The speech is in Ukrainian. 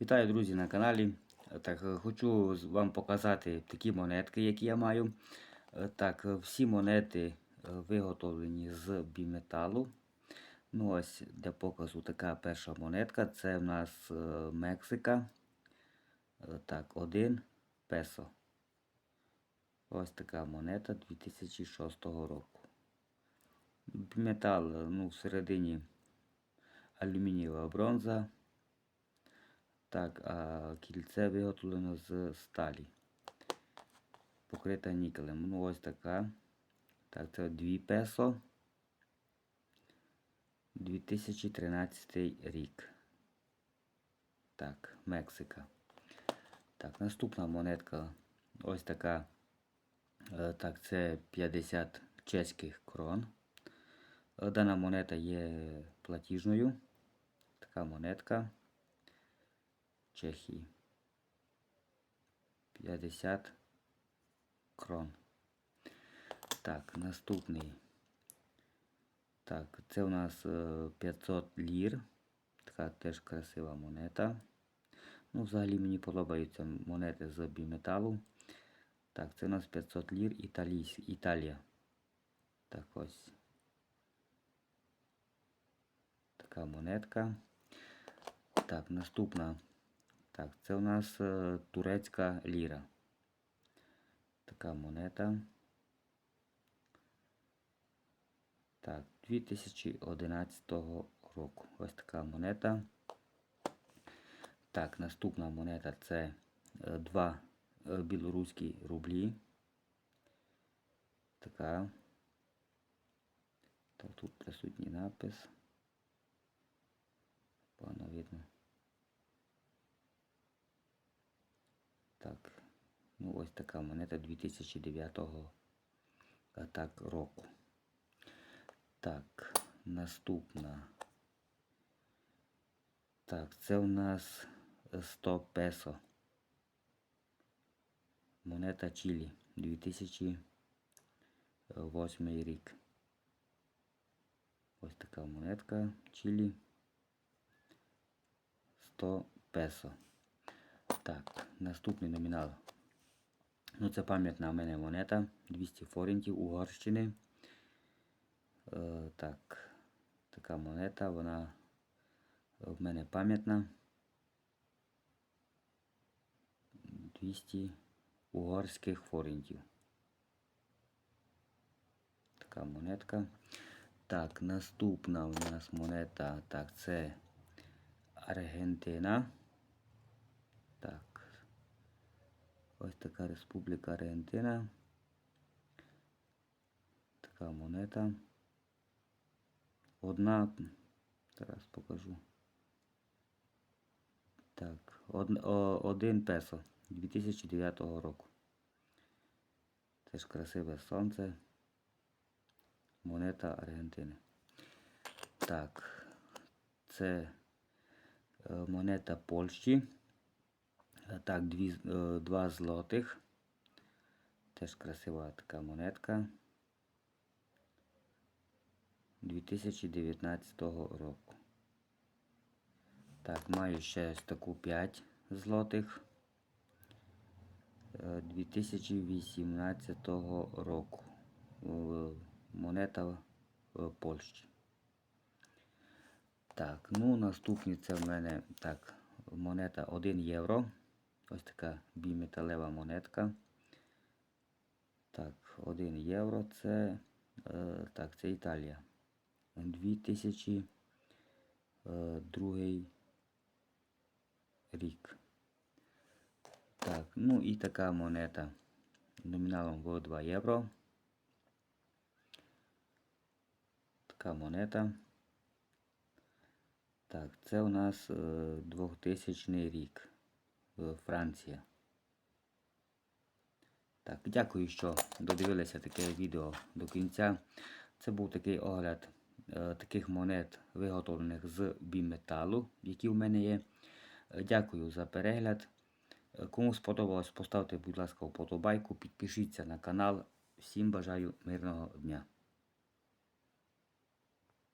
Вітаю, друзі, на каналі. Так, е, хочу вам показати такі монетки, які я маю. Е, Так, е, всі монети виготовлені з біметалу. Ну, ось для показу така перша монетка. Це в нас Мексика. Так, 1 песо. Ось така монета 2006 року. Біметал, ну, всередині алюмінієва бронза. Так, а кільце виготовлено з сталі. Покрита нікелем. Ну, ось така. Так, це 2 песо. 2013 рік. Так, Мексика. Так, наступна монетка. Ось така. Е, Так, це 50 чеських крон. Е, Дана монета є платіжною. Така монетка. Чехії. 50 крон. Так, наступний. Так, це у нас е, 500 лір. Така теж красива монета. Ну, взагалі мені подобаються монети з біметалу. Так, це у нас 500 лір Італійсь, Італія. Так ось. Така монетка. Так, наступна. Так, це у нас е, турецька ліра. Така монета. Так, 2011 року. Ось така монета. Так, наступна монета це е, два е, білоруські рублі. Така. Так, тут присутній напис. Погано видно. Так, ну ось така монета 2009 так, року. Так, наступна. Так, це у нас 100 песо. Монета Чилі 2008 рік. Ось така монетка Чилі. 100 песо. Так, наступний номінал. Ну, це пам'ятна мене монета. 200 форінтів Угорщини. Е, так, така монета, вона в мене пам'ятна. 200 угорських форінтів. Така монетка. Так, наступна у нас монета. Так, це Аргентина. Так. Ось така Республіка Аргентина. Така монета. Одна. Зараз покажу. Так, од, о, один песо 2009 року. Теж красиве сонце. Монета Аргентини. Так, це е, монета Польщі. Е, Так, дві, е, два злотих. Теж красива така монетка. 2019 року. Так, маю ще таку 5 злотих. Е, 2018 року. Е, Монета Польщі. Так, ну наступні це в мене так, монета 1 євро. Ось така біметалева монетка. Так, 1 євро це е, так, це Італія. 2002 рік. Так, ну і така монета номіналом в 2 євро. Така монета. Так, це у нас е, 2000 рік. Е, Франція. Так, дякую, що додивилися таке відео до кінця. Це був такий огляд е, таких монет, виготовлених з біметалу, які в мене є. Е, Дякую за перегляд. Е, Кому сподобалось, поставте, будь ласка, вподобайку, підпишіться на канал. Всім бажаю мирного дня.